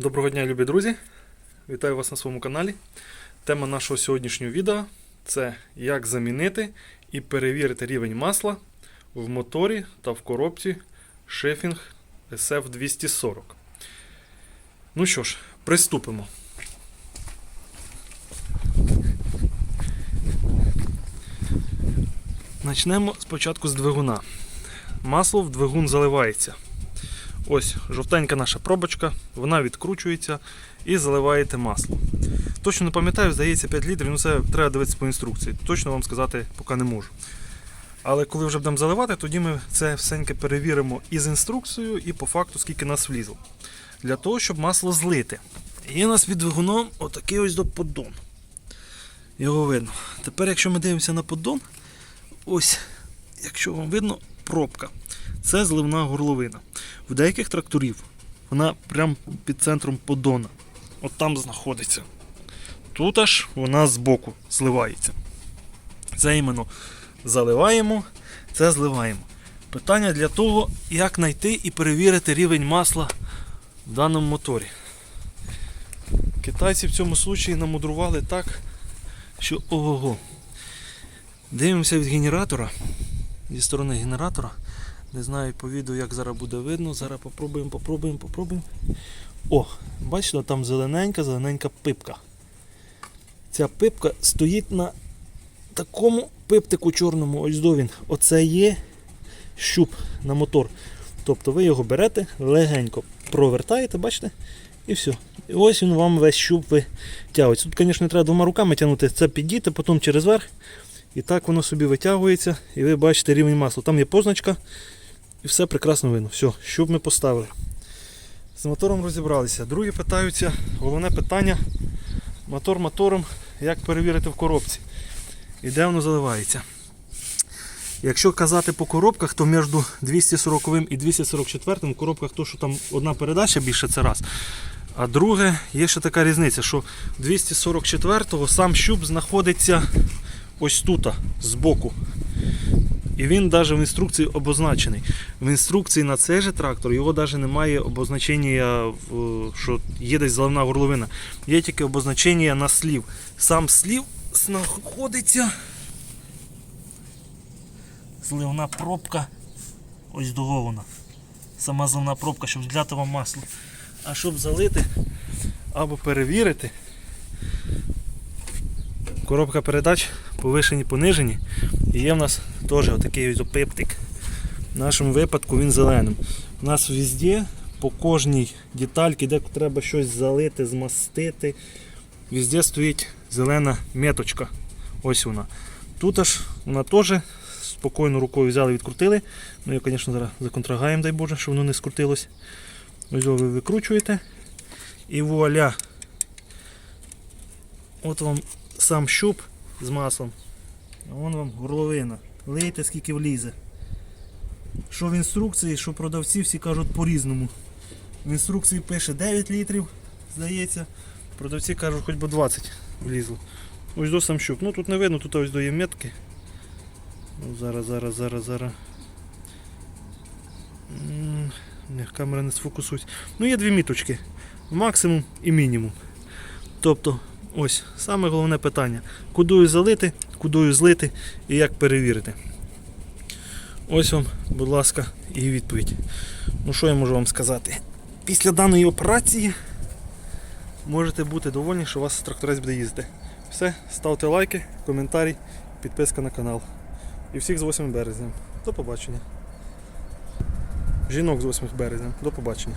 Доброго дня, любі друзі! Вітаю вас на своєму каналі. Тема нашого сьогоднішнього відео це як замінити і перевірити рівень масла в моторі та в коробці Sheffing SF240. Ну що ж, приступимо. Начнемо спочатку з двигуна. Масло в двигун заливається. Ось жовтенька наша пробочка, вона відкручується і заливаєте масло. Точно не пам'ятаю, здається 5 літрів, ну це треба дивитися по інструкції. Точно вам сказати поки не можу. Але коли вже будемо заливати, тоді ми це всеньке перевіримо і з інструкцією, і по факту, скільки нас влізло. Для того, щоб масло злити. Є у нас під двигуном отакий ось до поддон. Його видно. Тепер, якщо ми дивимося на поддон, ось, якщо вам видно, пробка. Це зливна горловина. В деяких тракторів вона прямо під центром поддона. От там знаходиться. Тут аж вона збоку зливається. Це іменно заливаємо, це зливаємо. Питання для того, як знайти і перевірити рівень масла в даному моторі. Китайці в цьому случаї намудрували так, що ого. Дивимося від генератора, зі сторони генератора. Не знаю по відео, як зараз буде видно. Зараз попробуємо, попробуємо, попробуємо. О, бачите, там зелененька, зелененька пипка. Ця пипка стоїть на такому пиптику чорному. Ось до він. Оце є щуп на мотор. Тобто ви його берете, легенько провертаєте, бачите? І все. І ось він вам весь щуп витягується. Тут, звісно, треба двома руками тягнути, це підійти, потім через верх. І так воно собі витягується, і ви бачите рівень масла. Там є позначка, і все прекрасно видно. Все, щуп ми поставили. З мотором розібралися. Другі питаються, головне питання мотор мотором, як перевірити в коробці. І де воно заливається. Якщо казати по коробках, то між 240 і 244 в коробках то, що там одна передача більше це раз. А друге, є ще така різниця, що 244-го сам щуп знаходиться ось тут, збоку. І він навіть в інструкції обозначений. В інструкції на цей же трактор його навіть немає обозначення, що є десь заливна горловина. Є тільки обозначення на слів. Сам слів знаходиться. Зливна пробка. Ось того. Сама зливна пробка, щоб зляти вам масло. А щоб залити або перевірити, коробка передач повишені, понижені. І є в нас теж отакий ось пиптик. В нашому випадку він зеленим. У нас везде по кожній детальці, де треба щось залити, змастити, везде стоїть зелена меточка. Ось вона. Тут аж вона теж спокійно рукою взяли, відкрутили. Ми її, звісно, зараз законтрагаємо, дай Боже, щоб воно не скрутилось. Ось ви викручуєте. І вуаля. От вам сам щуп з маслом. Вон вам горловина. Лийте скільки влізе. Що в інструкції, що продавці всі кажуть по-різному. В інструкції пише 9 літрів, здається. Продавці кажуть, хоч би 20 влізло. Ось до сам щуп. Ну тут не видно, тут ось до є метки. Ну, зараз, зараз, зараз, зараз. Камера не сфокусується. Ну є дві міточки. Максимум і мінімум. Тобто, ось саме головне питання. Кудою залити, кудою злити і як перевірити. Ось вам, будь ласка, і відповідь. Ну що я можу вам сказати? Після даної операції можете бути довольні, що у вас тракторець буде їздити. Все, ставте лайки, коментарі, підписка на канал. І всіх з 8 березня. До побачення. Жінок з 8 березня. До побачення.